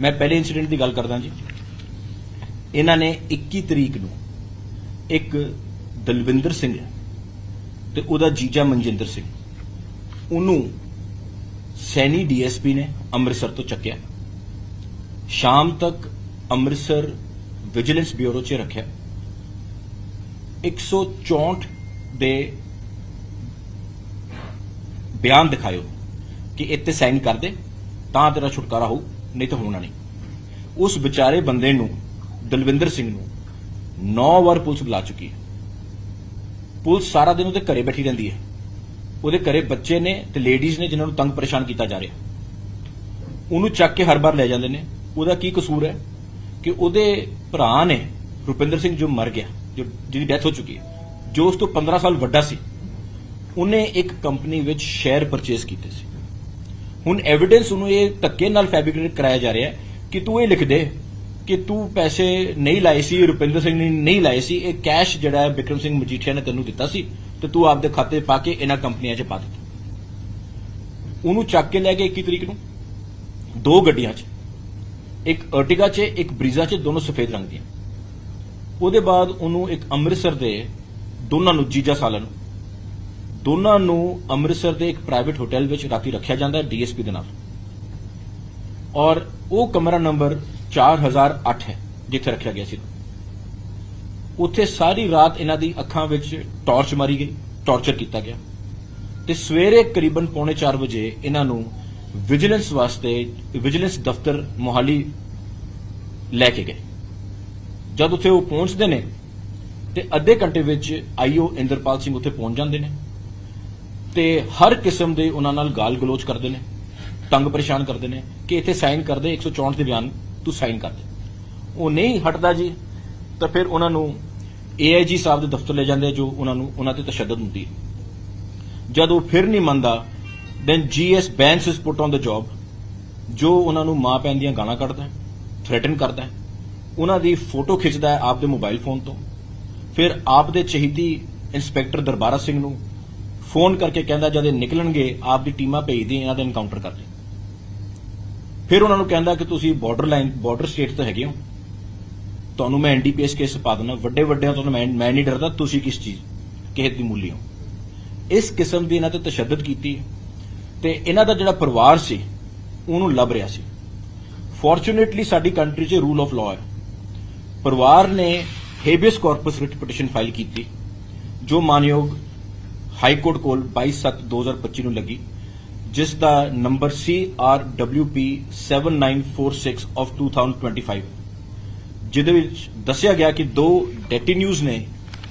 ਮੈਂ ਪਹਿਲੇ ਇਨਸੀਡੈਂਟ ਦੀ ਗੱਲ ਕਰਦਾ ਜੀ। ਇਹਨਾਂ ਨੇ 21 ਤਰੀਕ ਨੂੰ ਇੱਕ ਦਲਵਿੰਦਰ ਸਿੰਘ ਤੇ ਉਹਦਾ ਜੀਜਾ ਮਨਜਿੰਦਰ ਸਿੰਘ, ਉਹਨੂੰ ਸੈਣੀ ਡੀਐਸਪੀ ਨੇ ਅੰਮ੍ਰਿਤਸਰ ਤੋਂ ਚੱਕਿਆ। ਸ਼ਾਮ ਤੱਕ ਅੰਮ੍ਰਿਤਸਰ ਵਿਜੀਲੈਂਸ ਬਿਊਰੋ 'ਚ ਰੱਖਿਆ। 164 ਦੇ ਬਿਆਨ ਦਿਖਾਇਓ ਕਿ ਇੱਥੇ ਸਾਈਨ ਕਰ ਦੇ, ਤਾਂ ਤੇਰਾ ਛੁਟਕਾਰਾ ਹੋਊ। ਨਹੀਂ ਤਾਂ ਹੋਣਾ ਨਹੀਂ। ਉਸ ਵਿਚਾਰੇ ਬੰਦੇ ਨੂੰ, ਦਲਵਿੰਦਰ ਸਿੰਘ ਨੂੰ 9 ਵਾਰ ਪੁਲਿਸ ਬੁਲਾ ਚੁੱਕੀ ਹੈ। ਪੁਲਿਸ ਸਾਰਾ ਦਿਨ ਉਹਦੇ ਘਰੇ ਬੈਠੀ ਰਹਿੰਦੀ ਹੈ। ਉਹਦੇ ਘਰੇ ਬੱਚੇ ਨੇ ਤੇ ਲੇਡੀਜ਼ ਨੇ ਜਿਨ੍ਹਾਂ ਨੂੰ ਤੰਗ ਪਰੇਸ਼ਾਨ ਕੀਤਾ ਜਾ ਰਿਹਾ। ਉਹਨੂੰ ਚੱਕ ਕੇ ਹਰ ਵਾਰ ਲੈ ਜਾਂਦੇ ਨੇ। ਉਹਦਾ ਕੀ ਕਸੂਰ ਹੈ? ਕਿ ਉਹਦੇ ਭਰਾ ਨੇ ਰੁਪਿੰਦਰ ਸਿੰਘ ਜੋ ਮਰ ਗਿਆ, ਜੋ ਜਿਹਦੀ ਡੈਥ ਹੋ ਚੁੱਕੀ ਹੈ, ਜੋ ਉਸ ਤੋਂ 15 ਸਾਲ ਵੱਡਾ ਸੀ, ਉਹਨੇ ਇੱਕ ਕੰਪਨੀ ਵਿੱਚ ਸ਼ੇਅਰ ਪਰਚੇਸ ਕੀਤੇ ਸੀ। ਹੁਣ ਐਵੀਡੈਂਸ ਉਹਨੂੰ ਇਹ ਧੱਕੇ ਨਾਲ ਫੈਬਰਿਕੇਟ ਕਰਾਇਆ ਜਾ ਰਿਹਾ ਕਿ ਤੂੰ ਇਹ ਲਿਖ ਦੇ ਕਿ ਤੂੰ ਪੈਸੇ ਨਹੀਂ ਲਾਏ ਸੀ, ਰੁਪਿੰਦਰ ਸਿੰਘ ਨੇ ਨਹੀਂ ਲਾਏ ਸੀ, ਇਹ ਕੈਸ਼ ਜਿਹੜਾ ਹੈ ਵਿਕਰਮ ਸਿੰਘ ਮਜੀਠੀਆ ਨੇ ਤੈਨੂੰ ਦਿੱਤਾ ਸੀ ਤੇ ਤੂੰ ਆਪਦੇ ਖਾਤੇ ਪਾ ਕੇ ਇਹਨਾਂ ਕੰਪਨੀਆਂ 'ਚ ਪਾ ਦਿੱਤਾ। ਉਹਨੂੰ ਚੱਕ ਕੇ ਲੈ ਕੇ 21 ਤਰੀਕ ਨੂੰ, ਦੋ ਗੱਡੀਆਂ 'ਚ, ਇੱਕ ਅਰਟਿਗਾ 'ਚ, ਇੱਕ ਬਰੀਜ਼ਾ 'ਚ, ਦੋਨੋਂ ਸਫੇਦ ਰੰਗ ਦੀਆਂ। ਉਹਦੇ ਬਾਅਦ ਉਹਨੂੰ ਇੱਕ ਅੰਮ੍ਰਿਤਸਰ ਦੇ ਦੋਨਾਂ ਨੂੰ ਜੀਜਾ ਸਾਲਾ ਨੂੰ ਦੋਨਾਂ ਨੂੰ ਅੰਮ੍ਰਿਤਸਰ ਦੇ ਇੱਕ ਪ੍ਰਾਈਵੇਟ ਹੋਟਲ ਵਿੱਚ ਰਾਤੀ ਰੱਖਿਆ ਜਾਂਦਾ ਹੈ ਡੀਐਸਪੀ ਦੇ ਨਾਲ। ਔਰ ਉਹ ਕਮਰਾ ਨੰਬਰ 4008 ਹੈ, ਜਿੱਥੇ ਰੱਖਿਆ ਗਿਆ ਸੀ। ਉੱਥੇ ਸਾਰੀ ਰਾਤ ਇਹਨਾਂ ਦੀ ਅੱਖਾਂ ਵਿੱਚ ਟਾਰਚ ਮਾਰੀ ਗਈ ਟਾਰਚਰ ਕੀਤਾ ਗਿਆ। ਤੇ ਸਵੇਰੇ ਕਰੀਬਨ ਪੌਣੇ 4 ਵਜੇ ਇਹਨਾਂ ਨੂੰ ਵਿਜੀਲੈਂਸ ਵਾਸਤੇ ਵਿਜੀਲੈਂਸ ਦਫ਼ਤਰ ਮੋਹਾਲੀ ਲੈ ਕੇ ਗਏ। ਜਦ ਉੱਥੇ ਉਹ ਪਹੁੰਚਦੇ ਨੇ ਤੇ ਅੱਧੇ ਘੰਟੇ ਵਿੱਚ ਆਈਓ ਇੰਦਰਪਾਲ ਸਿੰਘ ਉੱਥੇ ਪਹੁੰਚ ਜਾਂਦੇ ਨੇ। ਤੇ ਹਰ ਕਿਸਮ ਦੇ ਉਹਨਾਂ ਨਾਲ ਗਾਲ ਗਲੋਚ ਕਰਦੇ ਨੇ, ਤੰਗ ਪਰੇਸ਼ਾਨ ਕਰਦੇ ਨੇ ਕਿ ਇੱਥੇ ਸਾਈਨ ਕਰ ਦੇ 164 ਦੇ ਬਿਆਨ ਤੂੰ ਸਾਈਨ ਕਰ ਦੇ। ਉਹ ਨਹੀਂ ਹਟਦਾ ਜੀ, ਤਾਂ ਫਿਰ ਉਹਨਾਂ ਨੂੰ ਏਆਈਜੀ ਸਾਹਿਬ ਦੇ ਦਫ਼ਤਰ ਲੈ ਜਾਂਦੇ ਜੋ ਉਹਨਾਂ ਨੂੰ, ਉਹਨਾਂ ਤੇ ਤਸ਼ੱਦਦ ਹੁੰਦੀ ਹੈ। ਜਦ ਉਹ ਫਿਰ ਨਹੀਂ ਮੰਨਦਾ ਦੈਨ ਜੀਐਸ ਬੈਂਸ ਇਸ ਪੁੱਟ ਔਨ ਦਾ ਜੌਬ ਜੋ ਉਹਨਾਂ ਨੂੰ ਮਾਂ ਪੈਣ ਦੀਆਂ ਗਾਣਾ ਕੱਢਦਾ ਹੈ ਥ੍ਰੈਟਨ ਕਰਦਾ ਹੈ। ਉਹਨਾਂ ਦੀ ਫੋਟੋ ਖਿੱਚਦਾ ਹੈ ਆਪਦੇ ਮੋਬਾਈਲ ਫੋਨ ਤੋਂ। ਫਿਰ ਆਪ ਦੇ ਚਹੀਦੀ ਇੰਸਪੈਕਟਰ ਦਰਬਾਰਾ ਸਿੰਘ ਨੂੰ ਫੋਨ ਕਰਕੇ ਕਹਿੰਦਾ ਜਦ ਇਹ ਨਿਕਲਣਗੇ, ਆਪ ਦੀ ਟੀਮਾਂ ਭੇਜਦੀ, ਇਹਨਾਂ ਦੇ ਐਨਕਾਊਂਟਰ ਕਰ ਦੇ ਫਿਰ ਉਹਨਾਂ ਨੂੰ ਕਹਿੰਦਾ ਕਿ ਤੁਸੀਂ ਬਾਰਡਰ ਲਾਈਨ ਬਾਰਡਰ ਸਟੇਟ ਤੋਂ ਹੈਗੇ ਹੋ। ਤੁਹਾਨੂੰ ਮੈਂ ਐਨਡੀਪੀਐਸ ਕੇਸ ਪਾ ਦਿੰਦਾ, ਵੱਡੇ ਵੱਡਿਆਂ ਤੋਂ ਮੈਂ ਮੈਂ ਨਹੀਂ ਡਰਦਾ, ਤੁਸੀਂ ਕਿਸ ਚੀਜ਼, ਕਿਸੇ ਦੀ ਮੂਲੀ ਹੋ। ਇਸ ਕਿਸਮ ਦੀ ਇਹਨਾਂ ਤੇ ਤਸ਼ੱਦਦ ਕੀਤੀ। ਤੇ ਇਹਨਾਂ ਦਾ ਜਿਹੜਾ ਪਰਿਵਾਰ ਸੀ, ਉਹਨੂੰ ਲੱਭ ਰਿਹਾ ਸੀ। ਫੋਰਚੂਨੇਟਲੀ ਸਾਡੀ ਕੰਟਰੀ 'ਚ ਰੂਲ ਆਫ ਲਾਅ ਹੈ। ਪਰਿਵਾਰ ਨੇ habeas corpus writ petition file ਕੀਤੀ, ਜੋ ਮਾਨਯੋਗ ਹਾਈ ਕੋਰਟ ਕੋਲ 22/7/2025 ਨੂੰ ਲੱਗੀ, ਜਿਸ ਦਾ ਨੰਬਰ CRWP 7946 ਆਫ 2025 ਜਿਹਦੇ ਵਿੱਚ ਦੱਸਿਆ ਗਿਆ ਕਿ ਦੋ ਡੈਟੀਨਿਊਜ਼ ਨੇ,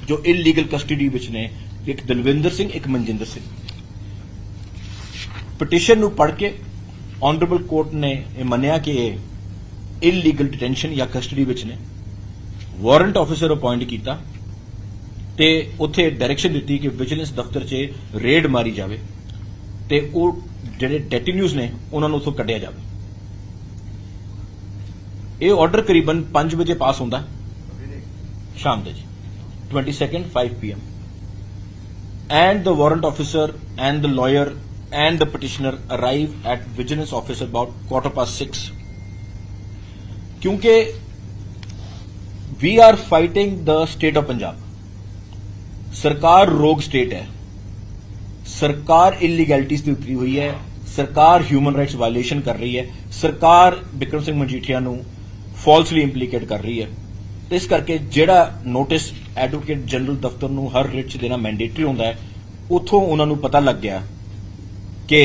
ਜੋ ਇਲੀਗਲ ਕਸਟਡੀ ਵਿੱਚ ਨੇ, ਇੱਕ ਦਲਵਿੰਦਰ ਸਿੰਘ, ਇੱਕ ਮਨਜਿੰਦਰ ਸਿੰਘ। ਪਟੀਸ਼ਨ ਨੂੰ ਪੜ੍ਹ ਕੇ ਆਨਰੇਬਲ ਕੋਰਟ ਨੇ ਇਹ ਮੰਨਿਆ ਕਿ ਇਹ ਇਲੀਗਲ ਡਿਟੈਂਸ਼ਨ ਜਾਂ ਕਸਟਡੀ ਵਿੱਚ ਨੇ। ਵਾਰੰਟ ਆਫੀਸਰ ਅਪਾਇੰਟ ਕੀਤਾ। ਤੇ ਉੱਥੇ ਡਾਇਰੈਕਸ਼ਨ ਦਿੱਤੀ ਕਿ ਵਿਜੀਲੈਂਸ ਦਫ਼ਤਰ 'ਚ ਰੇਡ ਮਾਰੀ ਜਾਵੇ ਤੇ ਉਹ ਜਿਹੜੇ ਡੈਟੀਨਿਊਜ਼ ਨੇ ਉਹਨਾਂ ਨੂੰ ਉੱਥੋਂ ਕੱਢਿਆ ਜਾਵੇ ਇਹ ਆਰਡਰ ਕਰੀਬਨ 5 ਵਜੇ ਪਾਸ ਹੁੰਦਾ ਹੈ ਸ਼ਾਮ ਦੇ ਜੀ 22nd 5 pm and the warrant officer and the lawyer and the petitioner arrive at vigilance office about quarter past 6 ਕਿਉਂਕਿ we are fighting the state of Punjab ਸਰਕਾਰ ਰੋਗ ਸਟੇਟ ਹੈ। ਸਰਕਾਰ ਇਲੀਗੈਲਿਟੀਜ਼ ਦੀ ਉਤਰੀ ਹੋਈ ਹੈ। ਸਰਕਾਰ ਹਿਊਮਨ ਰਾਈਟਸ ਵਾਇਲੇਸ਼ਨ ਕਰ ਰਹੀ ਹੈ। ਸਰਕਾਰ ਬਿਕਰਮ ਸਿੰਘ ਮਜੀਠੀਆ ਨੂੰ ਫਾਲਸਲੀ ਇੰਪਲੀਕੇਟ ਕਰ ਰਹੀ ਹੈ। ਇਸ ਕਰਕੇ ਜਿਹੜਾ ਨੋਟਿਸ ਐਡਵੋਕੇਟ ਜਨਰਲ ਦਫ਼ਤਰ ਨੂੰ ਹਰ ਰਿਟ 'ਚ ਦੇਣਾ ਮੈਂਡੇਟਰੀ ਹੁੰਦਾ ਹੈ, ਉਥੋਂ ਉਹਨਾਂ ਨੂੰ ਪਤਾ ਲੱਗ ਗਿਆ ਕਿ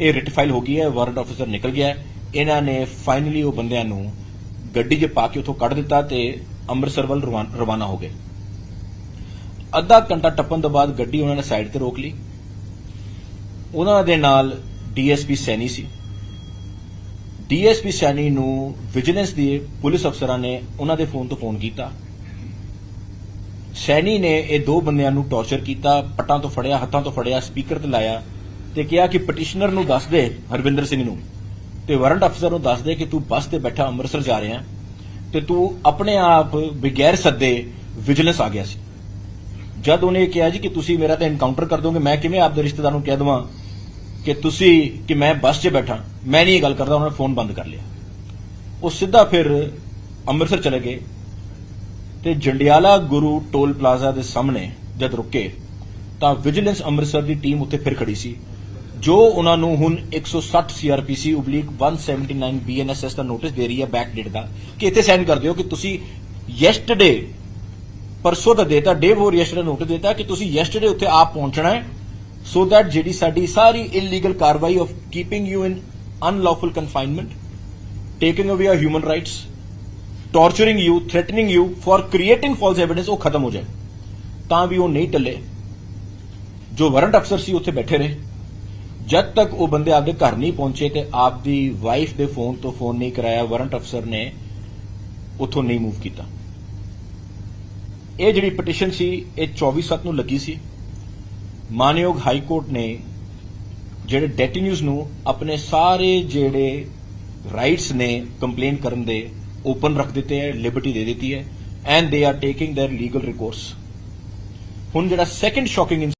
ਇਹ ਰਿਟ ਫਾਈਲ ਹੋ ਗਈ ਹੈ ਵਾਰਡ ਆਫੀਸਰ ਨਿਕਲ ਗਿਆ ਹੈ। ਇਹਨਾਂ ਨੇ ਫਾਈਨਲੀ ਉਹ ਬੰਦਿਆਂ ਨੂੰ ਗੱਡੀ 'ਚ ਪਾ ਕੇ ਉਥੋਂ ਕੱਢ ਦਿੱਤਾ ਤੇ ਅੰਮ੍ਰਿਤਸਰ ਵੱਲ ਰਵਾਨਾ ਹੋ ਗਏ। ਅੱਧਾ ਘੰਟਾ ਟੱਪਣ ਤੋਂ ਬਾਅਦ ਗੱਡੀ ਉਹਨਾਂ ਨੇ ਸਾਈਡ ਤੇ ਰੋਕ ਲਈ। ਉਹਨਾਂ ਦੇ ਨਾਲ ਡੀਐਸਪੀ ਸੈਣੀ ਸੀ। ਡੀਐਸਪੀ ਸੈਣੀ ਨੂੰ ਵਿਜੀਲੈਂਸ ਦੇ ਪੁਲਿਸ ਅਫਸਰਾਂ ਨੇ ਉਹਨਾਂ ਦੇ ਫੋਨ ਤੋਂ ਫੋਨ ਕੀਤਾ। ਸੈਣੀ ਨੇ ਇਹ ਦੋ ਬੰਦਿਆਂ ਨੂੰ ਟੌਰਚਰ ਕੀਤਾ, ਪੱਟਾਂ ਤੋਂ ਫੜਿਆ, ਹੱਥਾਂ ਤੋਂ ਫੜਿਆ ਸਪੀਕਰ ਤੇ ਲਾਇਆ ਤੇ ਕਿਹਾ ਕਿ ਪਟੀਸ਼ਨਰ ਨੂੰ ਦੱਸ ਦੇ ਹਰਵਿੰਦਰ ਸਿੰਘ ਨੂੰ ਤੇ ਵਾਰੰਟ ਅਫਸਰ ਨੂੰ ਦੱਸ ਦੇ ਕਿ ਤੂੰ ਬੱਸ ਤੇ ਬੈਠਾ ਅੰਮ੍ਰਿਤਸਰ ਜਾ ਰਿਹਾ ਤੇ ਤੂੰ ਆਪਣੇ ਆਪ ਬਗੈਰ ਸੱਦੇ ਵਿਜੀਲੈਂਸ ਆ ਗਿਆ ਸੀ। ਜਦ ਉਹਨੇ ਕਿਹਾ ਜੀ ਕਿ ਤੁਸੀਂ ਮੇਰਾ ਤਾਂ ਐਨਕਾਊਂਟਰ ਕਰ ਦੋਗੇ, ਮੈਂ ਕਿਵੇਂ ਆਪਦੇ ਰਿਸ਼ਤੇਦਾਰ ਨੂੰ ਕਹਿ ਦਵਾਂ ਕਿ ਤੁਸੀਂ, ਕਿ ਮੈਂ ਬੱਸ 'ਚ ਬੈਠਾ, ਮੈਂ ਨਹੀਂ ਇਹ ਗੱਲ ਕਰਦਾ, ਉਹਨਾਂ ਨੇ ਫੋਨ ਬੰਦ ਕਰ ਲਿਆ। ਉਹ ਸਿੱਧਾ ਫਿਰ ਅੰਮ੍ਰਿਤਸਰ ਚਲੇ ਗਏ ਤੇ ਜੰਡਿਆਲਾ ਗੁਰੂ ਟੋਲ ਪਲਾਜ਼ਾ ਦੇ ਸਾਹਮਣੇ ਜਦ ਰੁਕੇ, ਤਾਂ ਵਿਜੀਲੈਂਸ ਅੰਮ੍ਰਿਤਸਰ ਦੀ ਟੀਮ ਉੱਥੇ ਫਿਰ ਖੜੀ ਸੀ, ਜੋ ਉਹਨਾਂ ਨੂੰ ਹੁਣ 160 ਸੀਆਰਪੀਸੀ ਉਬਲੀਕ 179 ਬੀਐਨਐਸਐਸ ਦਾ ਨੋਟਿਸ ਦੇ ਰਹੀ ਹੈ ਬੈਕ ਡੇਟ ਦਾ, ਕਿ ਇੱਥੇ ਸਾਈਨ ਕਰ ਦਿਓ ਕਿ ਤੁਸੀਂ ਯੈਸਟਰਡੇ ਪਰਸੋਂ ਦਾ ਦੇਤਾ ਡੇ ਫੋਰ ਯੈਸਟਰਡੇ ਨੋਟਿਸ ਦਿੱਤਾ ਕਿ ਤੁਸੀਂ ਯੈਸਟਰਡੇ ਉੱਥੇ ਆਪ ਪਹੁੰਚਣਾ ਹੈ ਸੋ that ਜਿਹੜੀ ਸਾਡੀ ਸਾਰੀ ਇਲੀਗਲ ਕਾਰਵਾਈ of keeping you in unlawful confinement taking away your human rights torturing you threatening you for creating false evidence ਉਹ ਖਤਮ ਹੋ ਜਾਏ। ਤਾਂ ਵੀ ਉਹ ਨਹੀਂ ਟੱਲੇ। ਜੋ ਵਾਰੰਟ ਅਫਸਰ ਸੀ, ਉੱਥੇ ਬੈਠੇ ਰਹੇ। ਜਦ ਤੱਕ ਉਹ ਬੰਦੇ ਆਪਦੇ ਘਰ ਨਹੀਂ ਪਹੁੰਚੇ ਤੇ ਆਪਦੀ ਵਾਈਫ ਦੇ ਫੋਨ ਤੋਂ ਫੋਨ ਨਹੀਂ ਕਰਾਇਆ ਵਾਰੰਟ ਅਫਸਰ ਨੇ ਉਥੋਂ ਨਹੀਂ ਮੂਵ ਕੀਤਾ। ਇਹ ਜਿਹੜੀ ਪਟੀਸ਼ਨ ਸੀ ਇਹ 24 ਸੱਤ ਨੂੰ ਲੱਗੀ ਸੀ ਮਾਨਯੋਗ ਹਾਈ ਕੋਰਟ ਨੇ ਜਿਹੜੇ ਡੈਟੀਨਿਊਜ਼ ਨੂੰ ਆਪਣੇ ਸਾਰੇ ਜਿਹੜੇ ਰਾਈਟਸ ਨੇ ਕੰਪਲੇਨ ਕਰਨ ਦੇ ਓਪਨ ਰੱਖ ਦਿੱਤੇ ਹੈ ਲਿਬਰਟੀ ਦੇ ਦਿੱਤੀ ਹੈ and they are taking their legal recourse ਹੁਣ ਜਿਹੜਾ ਸੈਕੰਡ ਸ਼ੌਕਿੰਗ